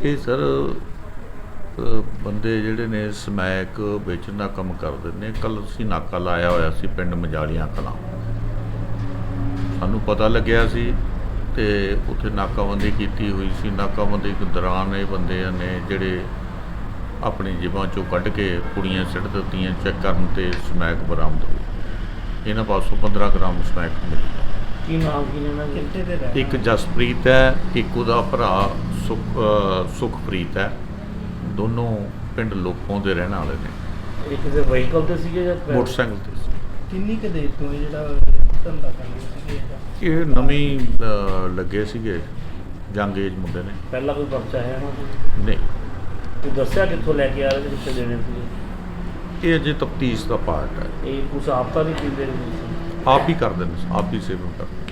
ਇਹ ਸਰ ਬੰਦੇ ਜਿਹੜੇ ਨੇ ਸਮੈਕ ਵੇਚਣ ਦਾ ਕੰਮ ਕਰਦੇ ਨੇ। ਕੱਲ ਅਸੀਂ ਨਾਕਾ ਲਾਇਆ ਹੋਇਆ ਸੀ ਪਿੰਡ ਮਜਾਲੀਆਂ ਕਲਾਂ। ਸਾਨੂੰ ਪਤਾ ਲੱਗਿਆ ਸੀ ਤੇ ਉੱਥੇ ਨਾਕਾਬੰਦੀ ਕੀਤੀ ਹੋਈ ਸੀ। ਨਾਕਾਬੰਦੀ ਦੇ ਦੌਰਾਨ ਇਹ ਬੰਦੇ ਨੇ ਜਿਹੜੇ ਆਪਣੀ ਜੇਬਾਂ ਚੋਂ ਕੱਢ ਕੇ ਕੁੜੀਆਂ ਸਿੱਟ ਦਿੱਤੀਆਂ ਚੈੱਕ ਕਰਨ ਤੇ ਸਮੈਕ ਬਰਾਮਦ ਹੋਈ। ਇਹਨਾਂ ਪਾਸੋਂ 15 ਗ੍ਰਾਮ ਸਮੈਕ ਮਿਲੀ। ਕੀ ਨਾਮ ਕੀ ਨੇ ਦੇ? ਕਿੱਥੇ ਦੇ ਇੱਕ ਜਸਪ੍ਰੀਤ ਹੈ ਇੱਕ ਉਹਦਾ ਭਰਾ ਸੁਖ ਸੁਖਪ੍ਰੀਤ ਹੈ। ਦੋਨੋਂ ਪਿੰਡ ਲੋਕੋਂ ਦੇ ਰਹਿਣ ਵਾਲੇ ਨੇ। ਇਹ ਕਿਸੇ ਵਹੀਕਲ ਤੇ ਸੀਗੇ ਜਾਂ ਪੈਦਲ? ਮੋਟਰਸਾਈਕਲ ਤੇ ਸੀ। ਕਿੰਨੀ ਕੁ ਦੇਰ ਤੋਂ ਇਹ ਜਿਹੜਾ ਧੰਦਾ ਕਰਦੇ ਸੀਗੇ ਇਹਦਾ? ਇਹ ਨਵੀਂ ਅ, ਲੱਗੇ ਸੀਗੇ। ਜੰਗ ਏਜ ਮੁੰਡੇ ਨੇ। ਪਹਿਲਾਂ ਕੋਈ ਪਰਚਾ ਹੈ ਨਾ ਕੋਈ ਨਹੀਂ। ਦੱਸਿਆ ਕਿੱਥੋਂ ਲੈ ਕੇ ਆ ਰਹੇ ਤੇ ਕਿੱਥੇ ਦੇਣੇ ਸੀਗੇ? ਇਹ ਅਜੇ ਤਫਤੀਸ਼ ਦਾ ਪਾਰਟ ਹੈ। ਇਹ ਕੁਛ ਆਪਤਾ ਵੀ ਪੀਂਦੇ ਨੇ ਆਪ ਹੀ ਕਰਦੇ ਨੇ ਆਪ ਹੀ ਸੇਵਨ ਕਰਦੇ ਨੇ।